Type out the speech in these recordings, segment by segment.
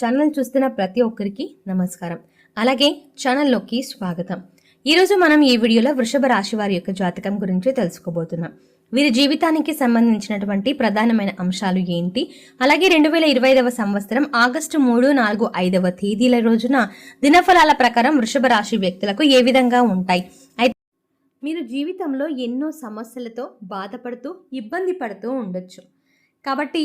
Channel చూస్తున్న ప్రతి ఒక్కరికి నమస్కారం. అలాగే ఛానల్లోకి స్వాగతం. ఈరోజు మనం ఈ వీడియోలో వృషభ రాశి వారి యొక్క జాతకం గురించి తెలుసుకోబోతున్నాం. వీరి జీవితానికి సంబంధించినటువంటి ప్రధానమైన అంశాలు ఏంటి? అలాగే రెండు వేల ఇరవై ఐదవ సంవత్సరం ఆగస్టు మూడు నాలుగు ఐదవ తేదీల రోజున దినఫలాల ప్రకారం వృషభ రాశి వ్యక్తులకు ఏ విధంగా ఉంటాయి? అయితే మీరు జీవితంలో ఎన్నో సమస్యలతో బాధపడుతూ ఇబ్బంది పడుతూ ఉండొచ్చు. కాబట్టి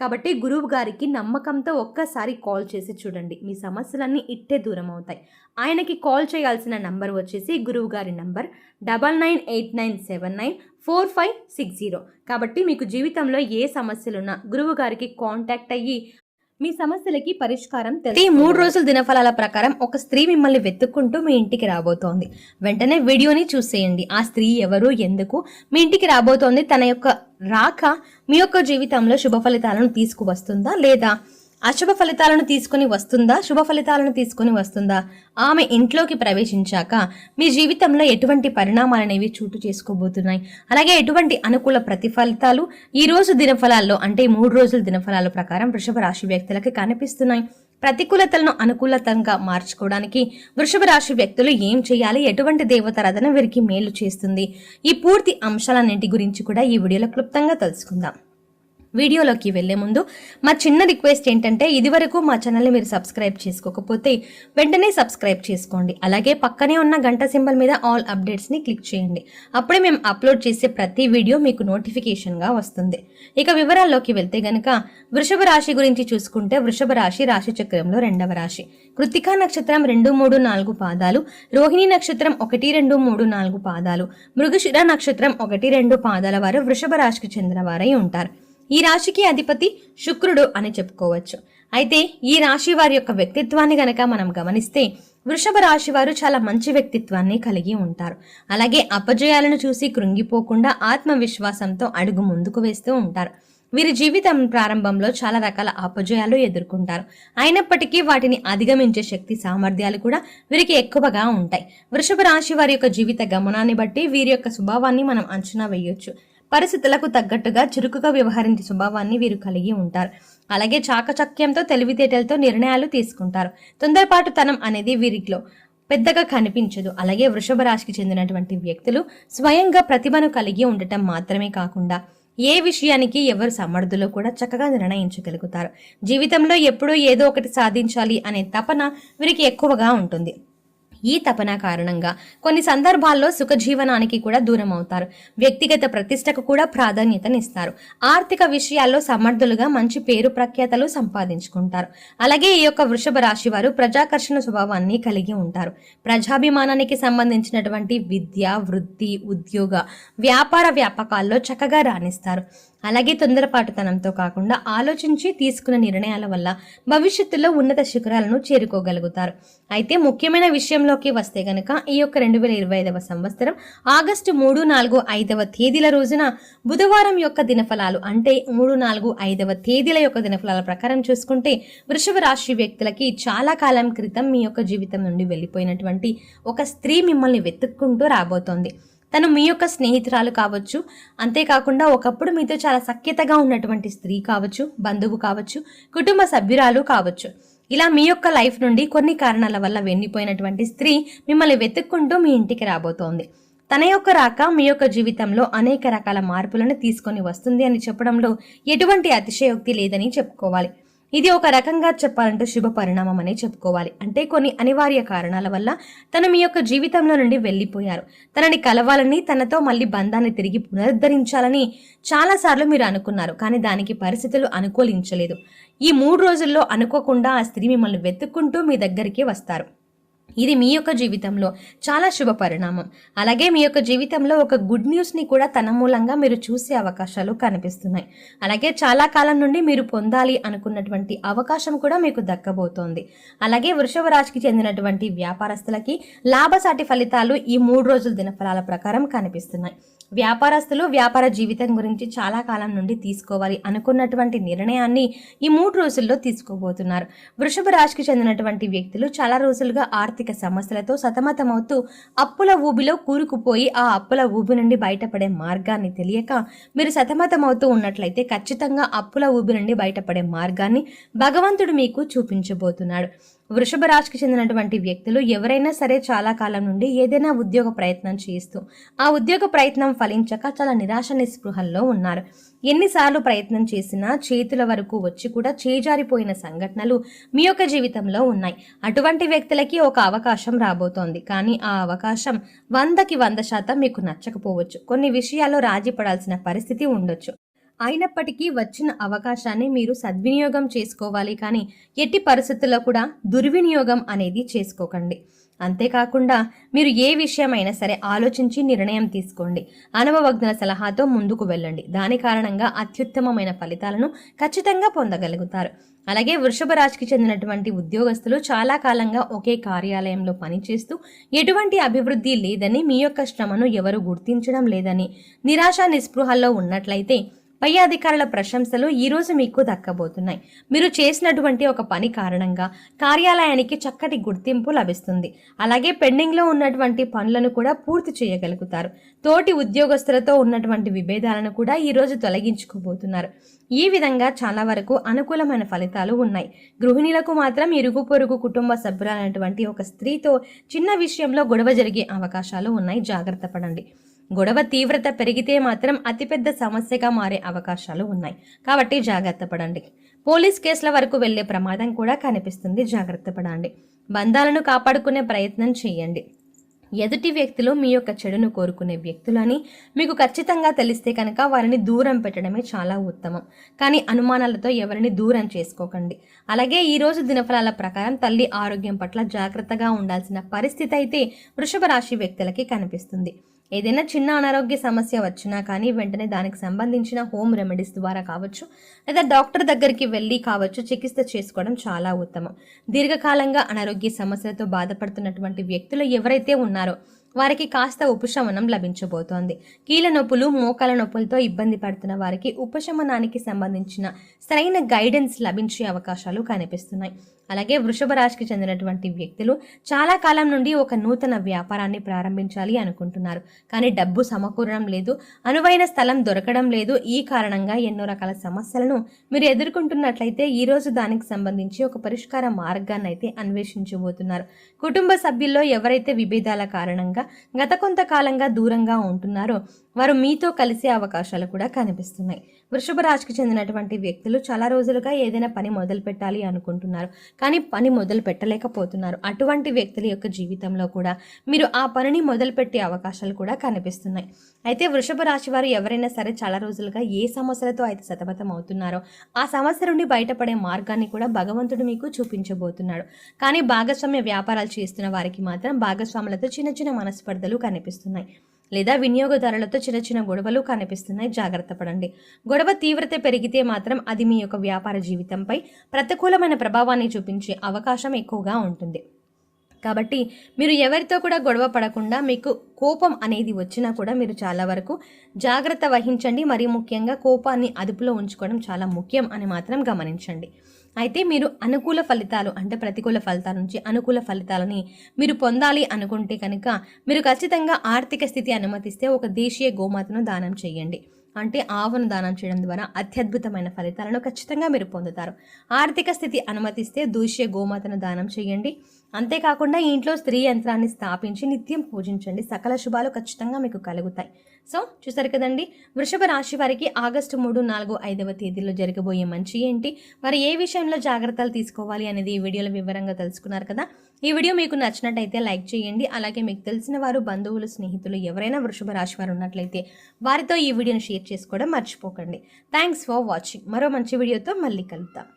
కాబట్టి గురువు గారికి నమ్మకంతో ఒక్కసారి కాల్ చేసి చూడండి. మీ సమస్యలన్నీ ఇట్టే దూరం అవుతాయి. ఆయనకి కాల్ చేయాల్సిన నంబర్ వచ్చేసి గురువు గారి number double nine eight nine seven nine four five six zero. కాబట్టి మీకు జీవితంలో ఏ సమస్యలున్నా గురువు గారికి కాంటాక్ట్ అయ్యి మీ సమస్యలకి పరిష్కారం ఈ మూడు రోజుల దినఫలాల ప్రకారం ఒక స్త్రీ మిమ్మల్ని వెతుక్కుంటూ మీ ఇంటికి రాబోతోంది. వెంటనే వీడియోని చూసేయండి. ఆ స్త్రీ ఎవరు? ఎందుకు? మీ ఇంటికి రాబోతోంది. తన యొక్క రాక మీ యొక్క జీవితంలో శుభ ఫలితాలను తీసుకువస్తుందా? లేదా అశుభ ఫలితాలను తీసుకుని వస్తుందా? శుభ ఫలితాలను తీసుకుని వస్తుందా? ఆమె ఇంట్లోకి ప్రవేశించాక మీ జీవితంలో ఎటువంటి పరిణామాలు అనేవి చోటు చేసుకోబోతున్నాయి? అలాగే ఎటువంటి అనుకూల ప్రతిఫలితాలు ఈ రోజు దినఫలాల్లో అంటే మూడు రోజుల దినఫలాల ప్రకారం వృషభ రాశి వ్యక్తులకి కనిపిస్తున్నాయి? ప్రతికూలతలను అనుకూలతంగా మార్చుకోవడానికి వృషభ రాశి వ్యక్తులు ఏం చేయాలి? ఎటువంటి దేవతారాధన వీరికి మేలు చేస్తుంది? ఈ పూర్తి అంశాలన్నింటి గురించి కూడా ఈ వీడియోలో క్లుప్తంగా తెలుసుకుందాం. వీడియోలోకి వెళ్ళే ముందు మా చిన్న రిక్వెస్ట్ ఏంటంటే ఇదివరకు మా ఛానల్ని మీరు సబ్స్క్రైబ్ చేసుకోకపోతే వెంటనే సబ్స్క్రైబ్ చేసుకోండి. అలాగే పక్కనే ఉన్న గంట సింబల్ మీద ఆల్ అప్డేట్స్ని క్లిక్ చేయండి. అప్పుడే మేము అప్లోడ్ చేసే ప్రతి వీడియో మీకు నోటిఫికేషన్గా వస్తుంది. ఇక వివరాల్లోకి వెళ్తే గనక వృషభ రాశి గురించి చూసుకుంటే వృషభ రాశి రాశి చక్రంలో రెండవ రాశి. కృతికా నక్షత్రం రెండు మూడు నాలుగు పాదాలు రోహిణి నక్షత్రం ఒకటి రెండు మూడు నాలుగు పాదాలు మృగశిర నక్షత్రం ఒకటి రెండు పాదాల వారు వృషభ రాశికి చెందిన వారై ఉంటారు. ఈ రాశికి అధిపతి శుక్రుడు అని చెప్పుకోవచ్చు. అయితే ఈ రాశి వారి యొక్క వ్యక్తిత్వాన్ని గనక మనం గమనిస్తే వృషభ రాశి వారు చాలా మంచి వ్యక్తిత్వాన్ని కలిగి ఉంటారు. అలాగే అపజయాలను చూసి కృంగిపోకుండా ఆత్మవిశ్వాసంతో అడుగు ముందుకు వేస్తూ ఉంటారు. వీరి జీవితం ప్రారంభంలో చాలా రకాల అపజయాలు ఎదుర్కొంటారు. అయినప్పటికీ వాటిని అధిగమించే శక్తి సామర్థ్యాలు కూడా వీరికి ఎక్కువగా ఉంటాయి. వృషభ రాశి వారి యొక్క జీవిత గమనాన్ని బట్టి వీరి యొక్క స్వభావాన్ని మనం అంచనా వేయొచ్చు. పరిస్థితులకు తగ్గట్టుగా చురుకుగా వ్యవహరించే స్వభావాన్ని వీరు కలిగి ఉంటారు. అలాగే చాకచక్యంతో తెలివితేటలతో నిర్ణయాలు తీసుకుంటారు. తొందరపాటుతనం అనేది వీరిలో పెద్దగా కనిపించదు. అలాగే వృషభ రాశికి చెందినటువంటి వ్యక్తులు స్వయంగా ప్రతిభను కలిగి ఉండటం మాత్రమే కాకుండా ఏ విషయానికి ఎవరు సమర్థులో కూడా చక్కగా నిర్ణయించగలుగుతారు. జీవితంలో ఎప్పుడూ ఏదో ఒకటి సాధించాలి అనే తపన వీరికి ఎక్కువగా ఉంటుంది. ఈ తపన కారణంగా కొన్ని సందర్భాల్లో సుఖజీవనానికి కూడా దూరం అవుతారు వ్యక్తిగత ప్రతిష్టకు కూడా ప్రాధాన్యతనిస్తారు. ఆర్థిక విషయాల్లో సమర్థులుగా మంచి పేరు ప్రఖ్యాతలు సంపాదించుకుంటారు. అలాగే ఈ యొక్క వృషభ రాశి వారు ప్రజాకర్షణ స్వభావాన్ని కలిగి ఉంటారు. ప్రజాభిమానానికి సంబంధించినటువంటి విద్య వృత్తి ఉద్యోగ వ్యాపార వ్యాపకాల్లో చక్కగా రాణిస్తారు. అలాగే తొందరపాటుతనంతో కాకుండా ఆలోచించి తీసుకున్న నిర్ణయాల వల్ల భవిష్యత్తులో ఉన్నత శిఖరాలను చేరుకోగలుగుతారు. అయితే ముఖ్యమైన విషయంలోకి వస్తే గనక ఈ యొక్క రెండు వేల ఇరవై ఐదవ సంవత్సరం ఆగస్టు మూడు నాలుగు ఐదవ తేదీల రోజున బుధవారం యొక్క దినఫలాలు అంటే మూడు నాలుగు ఐదవ తేదీల యొక్క దినఫలాల ప్రకారం చూసుకుంటే వృషభ రాశి వ్యక్తులకి చాలా కాలం క్రితం మీ యొక్క జీవితం నుండి వెళ్ళిపోయినటువంటి ఒక స్త్రీ మిమ్మల్ని వెతుక్కుంటూ రాబోతోంది. తను మీ యొక్క స్నేహితురాలు కావచ్చు. అంతేకాకుండా ఒకప్పుడు మీతో చాలా సఖ్యతగా ఉన్నటువంటి స్త్రీ కావచ్చు బంధువు కావచ్చు కుటుంబ సభ్యురాలు కావచ్చు. ఇలా మీ యొక్క లైఫ్ నుండి కొన్ని కారణాల వల్ల వెన్నిపోయినటువంటి స్త్రీ మిమ్మల్ని వెతుక్కుంటూ మీ ఇంటికి రాబోతోంది. తన యొక్క రాక మీ యొక్క జీవితంలో అనేక రకాల మార్పులను తీసుకొని వస్తుంది అని చెప్పడంలో ఎటువంటి అతిశయోక్తి లేదని చెప్పుకోవాలి. ఇది ఒక రకంగా చెప్పాలంటే శుభ పరిణామం అనే చెప్పుకోవాలి. అంటే కొన్ని అనివార్య కారణాల వల్ల తను మీ యొక్క జీవితంలో నుండి వెళ్ళిపోయారు. తనని కలవాలని తనతో మళ్ళీ బంధాన్ని తిరిగి పునరుద్ధరించాలని చాలాసార్లు మీరు అనుకున్నారు. కానీ దానికి పరిస్థితులు అనుకూలించలేదు. ఈ మూడు రోజుల్లో అనుకోకుండా ఆ స్త్రీ మిమ్మల్ని వెతుక్కుంటూ మీ దగ్గరికి వస్తారు. ఇది మీ యొక్క జీవితంలో చాలా శుభ పరిణామం. అలాగే మీ యొక్క జీవితంలో ఒక గుడ్ న్యూస్ని కూడా తన మూలంగా మీరు చూసే అవకాశాలు కనిపిస్తున్నాయి. అలాగే చాలా కాలం నుండి మీరు పొందాలి అనుకున్నటువంటి అవకాశం కూడా మీకు దక్కబోతోంది. అలాగే వృషభ రాశికి చెందినటువంటి వ్యాపారస్తులకి లాభసాటి ఫలితాలు ఈ మూడు రోజుల దినఫలాల ప్రకారం కనిపిస్తున్నాయి. వ్యాపారస్తులు వ్యాపార జీవితం గురించి చాలా కాలం నుండి తీసుకోవాలి అనుకున్నటువంటి నిర్ణయాన్ని ఈ మూడు రోజుల్లో తీసుకోబోతున్నారు. వృషభ రాశికి చెందినటువంటి వ్యక్తులు చాలా రోజులుగా ఆర్థిక ఆర్థిక సమస్యలతో సతమతమవుతూ అప్పుల ఊబిలో కూరుకుపోయి ఆ అప్పుల ఊబి నుండి బయటపడే మార్గాన్ని తెలియక మీరు సతమతమవుతూ ఉన్నట్లయితే ఖచ్చితంగా అప్పుల ఊబి నుండి బయటపడే మార్గాన్ని భగవంతుడు మీకు చూపించబోతున్నాడు. వృషభ రాశికి చెందినటువంటి వ్యక్తులు ఎవరైనా సరే చాలా కాలం నుండి ఏదైనా ఉద్యోగ ప్రయత్నం చేస్తూ ఆ ఉద్యోగ ప్రయత్నం ఫలించక చాలా నిరాశ నిస్పృహల్లో ఉన్నారు. ఎన్నిసార్లు ప్రయత్నం చేసినా చేతుల వరకు వచ్చి కూడా చేజారిపోయిన సంఘటనలు మీ యొక్క జీవితంలో ఉన్నాయి. అటువంటి వ్యక్తులకి ఒక అవకాశం రాబోతోంది. కానీ ఆ అవకాశం వందకి వంద శాతం మీకు నచ్చకపోవచ్చు. కొన్ని విషయాల్లో రాజీ పడాల్సిన పరిస్థితి ఉండొచ్చు. అయినప్పటికీ వచ్చిన అవకాశాన్ని మీరు సద్వినియోగం చేసుకోవాలి కానీ ఎట్టి పరిస్థితుల్లో కూడా దుర్వినియోగం అనేది చేసుకోకండి. అంతేకాకుండా మీరు ఏ విషయమైనా సరే ఆలోచించి నిర్ణయం తీసుకోండి. అనుభవజ్ఞుల సలహాతో ముందుకు వెళ్ళండి. దాని కారణంగా అత్యుత్తమమైన ఫలితాలను ఖచ్చితంగా పొందగలుగుతారు. అలాగే వృషభ రాశికి చెందినటువంటి ఉద్యోగస్తులు చాలా కాలంగా ఒకే కార్యాలయంలో పనిచేస్తూ ఎటువంటి అభివృద్ధి లేదని మీ యొక్క శ్రమను ఎవరు గుర్తించడం లేదని నిరాశ నిస్పృహల్లో ఉన్నట్లయితే పై అధికారుల ప్రశంసలు ఈరోజు మీకు దక్కబోతున్నాయి. మీరు చేసినటువంటి ఒక పని కారణంగా కార్యాలయానికి చక్కటి గుర్తింపు లభిస్తుంది. అలాగే పెండింగ్లో ఉన్నటువంటి పనులను కూడా పూర్తి చేయగలుగుతారు. తోటి ఉద్యోగస్తులతో ఉన్నటువంటి విభేదాలను కూడా ఈరోజు తొలగించుకోబోతున్నారు. ఈ విధంగా చాలా వరకు అనుకూలమైన ఫలితాలు ఉన్నాయి. గృహిణులకు మాత్రం ఇరుగు పొరుగు కుటుంబ సభ్యులైనటువంటి ఒక స్త్రీతో చిన్న విషయంలో గొడవ జరిగే అవకాశాలు ఉన్నాయి. జాగ్రత్త పడండి. గొడవ తీవ్రత పెరిగితే మాత్రం అతిపెద్ద సమస్యగా మారే అవకాశాలు ఉన్నాయి. కాబట్టి జాగ్రత్త పడండి. పోలీస్ కేసుల వరకు వెళ్ళే ప్రమాదం కూడా కనిపిస్తుంది. జాగ్రత్త పడండి. బంధాలను కాపాడుకునే ప్రయత్నం చేయండి. ఎదుటి వ్యక్తులు మీ యొక్క చెడును కోరుకునే వ్యక్తులని మీకు ఖచ్చితంగా తెలిస్తే కనుక వారిని దూరం పెట్టడమే చాలా ఉత్తమం. కానీ అనుమానాలతో ఎవరిని దూరం చేసుకోకండి. అలాగే ఈరోజు దినఫలాల ప్రకారం తల్లి ఆరోగ్యం పట్ల జాగ్రత్తగా ఉండాల్సిన పరిస్థితి అయితే వృషభ రాశి వ్యక్తులకి కనిపిస్తుంది. ఏదైనా చిన్న అనారోగ్య సమస్య వచ్చినా కానీ వెంటనే దానికి సంబంధించిన హోమ్ రెమెడీస్ ద్వారా కావచ్చు లేదా డాక్టర్ దగ్గరికి వెళ్ళి కావచ్చు చికిత్స చేసుకోవడం చాలా ఉత్తమం. దీర్ఘకాలంగా అనారోగ్య సమస్యలతో బాధపడుతున్నటువంటి వ్యక్తులు ఎవరైతే ఉన్నారో వారికి కాస్త ఉపశమనం లభించబోతోంది. కీళ్ళ నొప్పులు మోకాల నొప్పులతో ఇబ్బంది పడుతున్న వారికి ఉపశమనానికి సంబంధించిన సరైన గైడెన్స్ లభించే అవకాశాలు కనిపిస్తున్నాయి. అలాగే వృషభ రాశికి చెందినటువంటి వ్యక్తులు చాలా కాలం నుండి ఒక నూతన వ్యాపారాన్ని ప్రారంభించాలి అనుకుంటున్నారు. కానీ డబ్బు సమకూరడం లేదు అనువైన స్థలం దొరకడం లేదు. ఈ కారణంగా ఎన్నో రకాల సమస్యలను మీరు ఎదుర్కొంటున్నట్లయితే ఈరోజు దానికి సంబంధించి ఒక పరిష్కార మార్గాన్ని అయితే అన్వేషించబోతున్నారు. కుటుంబ సభ్యుల్లో ఎవరైతే విభేదాల కారణంగా గత కొంతకాలంగా దూరంగా ఉంటున్నారో వారు మీతో కలిసే అవకాశాలు కూడా కనిపిస్తున్నాయి. వృషభ రాశికి చెందినటువంటి వ్యక్తులు చాలా రోజులుగా ఏదైనా పని మొదలు పెట్టాలి అనుకుంటున్నారు. కానీ పని మొదలు పెట్టలేకపోతున్నారు. అటువంటి వ్యక్తుల యొక్క జీవితంలో కూడా మీరు ఆ పనిని మొదలుపెట్టే అవకాశాలు కూడా కనిపిస్తున్నాయి. అయితే వృషభ రాశి వారు ఎవరైనా సరే చాలా రోజులుగా ఏ సమస్యలతో అయితే సతమతం అవుతున్నారో ఆ సమస్య నుండి బయటపడే మార్గాన్ని కూడా భగవంతుడు మీకు చూపించబోతున్నాడు. కానీ భాగస్వామ్య వ్యాపారాలు చేస్తున్న వారికి మాత్రం భాగస్వాములతో చిన్న చిన్న మనస్పర్ధలు కనిపిస్తున్నాయి. లేదా వినియోగదారులతో చిన్న చిన్న గొడవలు కనిపిస్తున్నాయి. జాగ్రత్త పడండి. గొడవ తీవ్రత పెరిగితే మాత్రం అది మీ యొక్క వ్యాపార జీవితంపై ప్రతికూలమైన ప్రభావాన్ని చూపించే అవకాశం ఎక్కువగా ఉంటుంది. కాబట్టి మీరు ఎవరితో కూడా గొడవ పడకుండా మీకు కోపం అనేది వచ్చినా కూడా మీరు చాలా వరకు జాగ్రత్త వహించండి. మరి ముఖ్యంగా కోపాన్ని అదుపులో ఉంచుకోవడం చాలా ముఖ్యం అని మాత్రం గమనించండి. అయితే మీరు అనుకూల ఫలితాలు అంటే ప్రతికూల ఫలితాల నుంచి అనుకూల ఫలితాలని మీరు పొందాలి అనుకుంటే కనుక మీరు ఖచ్చితంగా ఆర్థిక స్థితి అనుమతిస్తే ఒక దేశీయ గోమాతను దానం చేయండి. అంటే ఆవును దానం చేయడం ద్వారా అత్యద్భుతమైన ఫలితాలను ఖచ్చితంగా మీరు పొందుతారు. ఆర్థిక స్థితి అనుమతిస్తే దేశీయ గోమాతను దానం చేయండి. అంతేకాకుండా ఇంట్లో స్త్రీ యంత్రాన్ని స్థాపించి నిత్యం పూజించండి. సకల శుభాలు ఖచ్చితంగా మీకు కలుగుతాయి. సో చూసారు కదండి? వృషభ రాశి వారికి ఆగస్టు మూడు నాలుగు ఐదవ తేదీలో జరగబోయే మంచి ఏంటి? వారు ఏ విషయంలో జాగ్రత్తలు తీసుకోవాలి అనేది ఈ వీడియోలో వివరంగా తెలుసుకున్నారు కదా? ఈ వీడియో మీకు నచ్చినట్టయితే లైక్ చేయండి. అలాగే మీకు తెలిసిన వారు బంధువులు స్నేహితులు ఎవరైనా వృషభ రాశి వారు ఉన్నట్లయితే వారితో ఈ వీడియోని షేర్ చేసుకోవడం మర్చిపోకండి. Thanks for watching. మరో మంచి వీడియోతో మళ్ళీ కలుద్దాం.